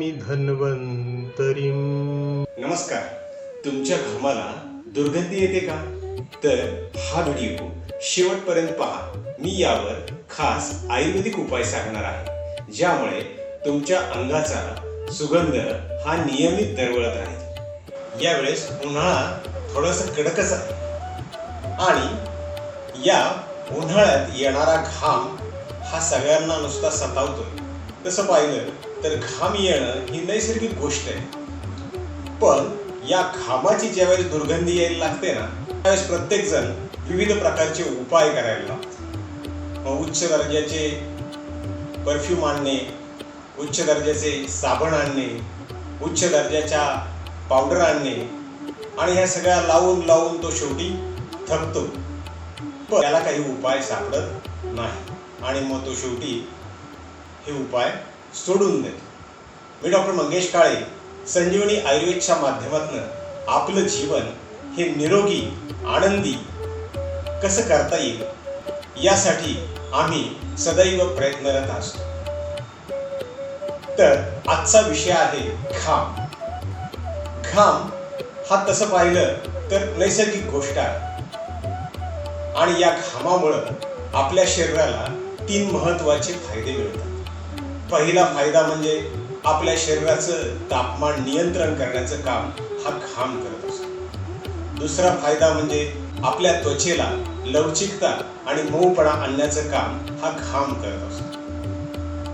नमामि धन्वंतरी नमस्कार. तुमच्या घामाला दुर्गंधी येते का? तर हा व्हिडिओ शेवटपर्यंत पहा. मी यावर खास आयुर्वेदिक उपाय सांगणार आहे ज्यामुळे तुमच्या अंगाचा सुगंध हा नियमित दरवळत राहील. यावेळेस उन्हाळा थोडासा कडकच आहे. आणि या उन्हाळ्यात येणारा घाम हा सगळ्यांना नुसता सतावतोय. तसं पाहिलं तर घाम येणं ही नैसर्गिक गोष्ट आहे. पण या घामाची ज्यावेळेस दुर्गंधी यायला लागते ना त्यावेळेस प्रत्येक जण विविध प्रकारचे उपाय करायला. लागतो उच्च दर्जाचे परफ्यूम आणणे उच्च दर्जाचे साबण आणणे उच्च दर्जाच्या पावडर आणणे आणि ह्या सगळ्या लावून लावून तो शेवटी थकतो. पण त्याला काही उपाय सापडत नाही. आणि मग तो शेवटी हे उपाय सोडून देतो मी डॉक्टर मंगेश काळे संजीवनी आयुर्वेदच्या माध्यमातून आपलं जीवन हे निरोगी आनंदी कसं करता येईल यासाठी आम्ही सदैव प्रयत्नरत असतो. तर आजचा विषय आहे घाम. घाम हा तसं पाहिलं तर नैसर्गिक गोष्ट आहे. आणि या घामामुळं आपल्या शरीराला तीन महत्त्वाचे फायदे मिळतात. पहिला फायदा म्हणजे आपल्या शरीराचं तापमान नियंत्रण करण्याचं काम हा घाम करत असतो. दुसरा फायदा म्हणजे आपल्या त्वचेला लवचिकता आणि मऊपणा आणण्याचं काम हा घाम करत असतो.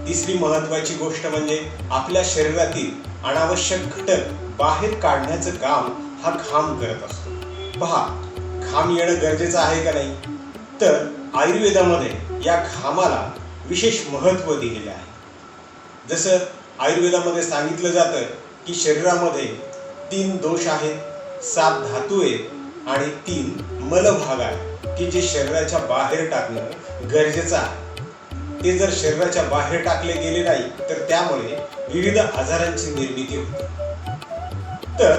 तिसरी महत्वाची गोष्ट म्हणजे आपल्या शरीरातील अनावश्यक घटक बाहेर काढण्याचं काम हा घाम करत असतो. पहा घाम येणं गरजेचं आहे का नाही? तर आयुर्वेदामध्ये या घामाला विशेष महत्त्व दिलेले आहे. जसं आयुर्वेदामध्ये सांगितलं जातं की शरीरामध्ये तीन दोष आहेत. सात धातू आहेत आणि तीन मलभाग आहे की जे शरीराच्या बाहेर टाकणं गरजेचं आहे. ते जर शरीराच्या बाहेर टाकले गेले नाही तर त्यामुळे विविध आजारांची निर्मिती होते. तर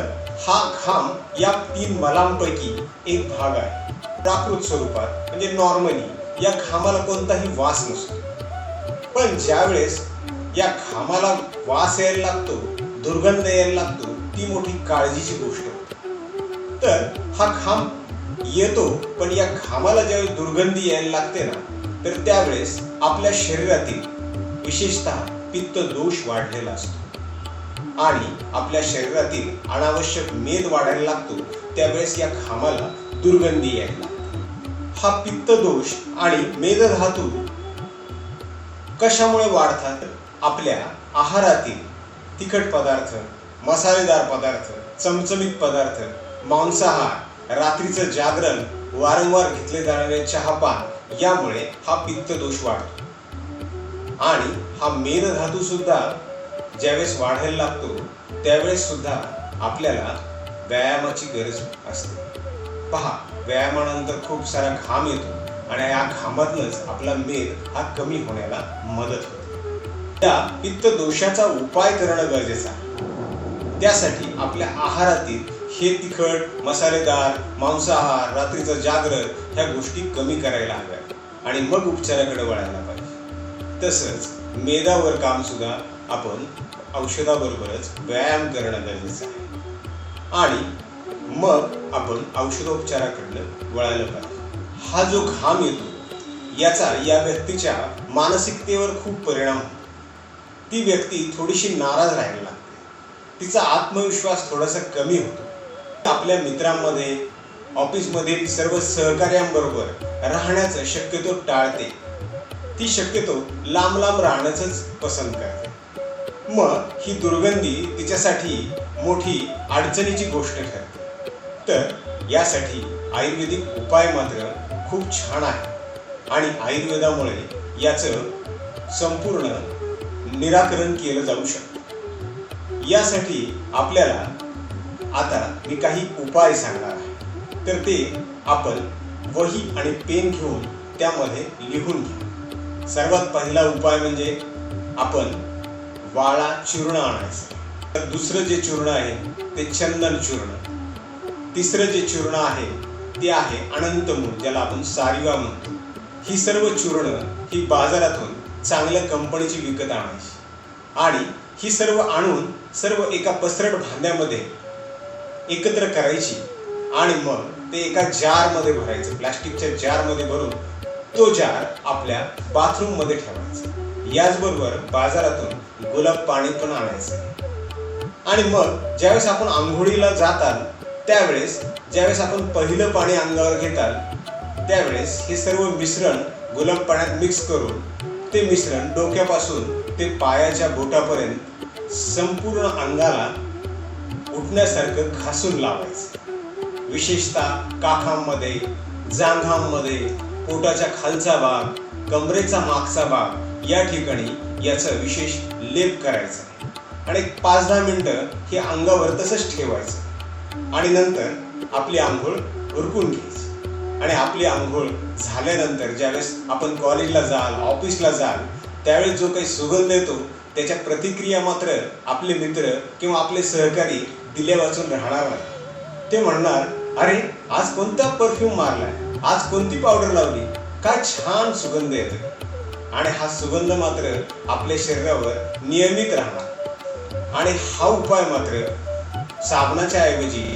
हा घाम या तीन मलांपैकी एक भाग आहे. प्राकृत स्वरूपात म्हणजे नॉर्मली या घामाला कोणताही वास नसतो. पण ज्यावेळेस या घामाला वास यायला लागतो दुर्गंध यायला लागतो ती मोठी काळजीची गोष्ट होते. तर हा घाम येतो पण या घामाला ज्यावेळेस दुर्गंधी यायला लागते ना तर त्यावेळेस आपल्या शरीरातील विशेषतः पित्त दोष वाढलेला असतो. आणि आपल्या शरीरातील अनावश्यक मेद वाढायला लागतो त्यावेळेस या घामाला दुर्गंधी यायला लागते. हा पित्त दोष आणि मेदधातू कशामुळे वाढतात? आपल्या आहारातील तिखट पदार्थ मसालेदार पदार्थ चमचमीत पदार्थ मांसाहार रात्रीचं जागरण वारंवार घेतले जाणारे चहापान यामुळे हा पित्त दोष वाढतो. आणि हा मेदधातू सुद्धा ज्यावेळेस वाढायला लागतो त्यावेळेस सुद्धा आपल्याला व्यायामाची गरज असते. पहा व्यायामानंतर खूप सारा घाम येतो आणि या घामातूनच आपला मेद हा कमी होण्याला मदत होते. त्या पित्त दोषाचा उपाय करणं गरजेचं आहे. त्यासाठी आपल्या आहारातील हे तिखट मसालेदार मांसाहार रात्रीचं जागरण ह्या गोष्टी कमी करायला हव्या आणि मग उपचाराकडे वळायला पाहिजे. तसंच मेदावर काम सुद्धा आपण औषधाबरोबरच व्यायाम करणं गरजेचं आहे. आणि मग आपण औषधोपचाराकडनं वळायला पाहिजे. हा जो घाम येतो याचा या व्यक्तीच्या मानसिकतेवर खूप परिणाम होतो. ती व्यक्ती थोडीशी नाराज राहायला लागते. तिचा आत्मविश्वास थोडासा कमी होतो. आपल्या मित्रांमध्ये ऑफिसमधील सर्व सहकार्यांबरोबर राहण्याचं शक्यतो टाळते. ती शक्यतो लांब लांब राहण्याचंच पसंत करते. मग ही दुर्गंधी तिच्यासाठी मोठी अडचणीची गोष्ट ठरते. तर यासाठी आयुर्वेदिक उपाय मात्र खूप छान आहे. आणि आयुर्वेदामुळे याचं संपूर्ण निराकरण केलं जाऊ शकतं. यासाठी आपल्याला आता मी काही उपाय सांगणार आहे. तर ते आपण वही आणि पेन घेऊन त्यामध्ये लिहून घ्या. सर्वात पहिला उपाय म्हणजे आपण वाळा चूर्ण आणायचं. तर दुसरं जे चूर्ण आहे ते चंदन चूर्ण. तिसरं जे चूर्ण आहे ते आहे अनंतमूळ ज्याला आपण सारिवा म्हणतो. ही सर्व चूर्ण ही बाजारातून चांगल्या कंपनीची विकत आणायची. आणि ही सर्व आणून सर्व एका पसरट भांड्यामध्ये एकत्र करायची आणि मग ते एका जारमध्ये भरायचं प्लास्टिकच्या जारमध्ये भरून तो जार आपल्या बाथरूममध्ये ठेवायचा. याचबरोबर बाजारातून गुलाब पाणी पण आणायचं. आणि मग ज्यावेळेस आपण आंघोळीला जाताल त्यावेळेस ज्यावेळेस आपण पहिलं पाणी अंगावर घेताल त्यावेळेस हे सर्व मिश्रण गुलाब पाण्यात मिक्स करून ते मिश्रण डोक्यापासून ते पायाच्या बोटापर्यंत संपूर्ण अंगाला उठण्यासारखं घासून लावायचं. विशेषतः काखांमध्ये जांघांमध्ये पोटाच्या खालचा भाग कमरेचा मागचा भाग या ठिकाणी याचा विशेष लेप करायचा आणि पाच दहा मिनटं हे अंगावर तसंच ठेवायचं आणि नंतर आपली आंघोळ उरकून घ्यायची. आणि आपली आंघोळ झाल्यानंतर ज्यावेळेस आपण कॉलेजला जाल ऑफिसला जाल त्यावेळेस जो काही सुगंध येतो त्याच्या प्रतिक्रिया मात्र आपले मित्र किंवा आपले सहकारी दिल्या वाचून राहणार नाही. ते म्हणणार अरे आज कोणता परफ्यूम मारलाय? आज कोणती पावडर लावली? काय छान सुगंध येतो आणि हा सुगंध मात्र आपल्या शरीरावर नियमित राहणार. आणि हा उपाय मात्र साबणाच्या ऐवजी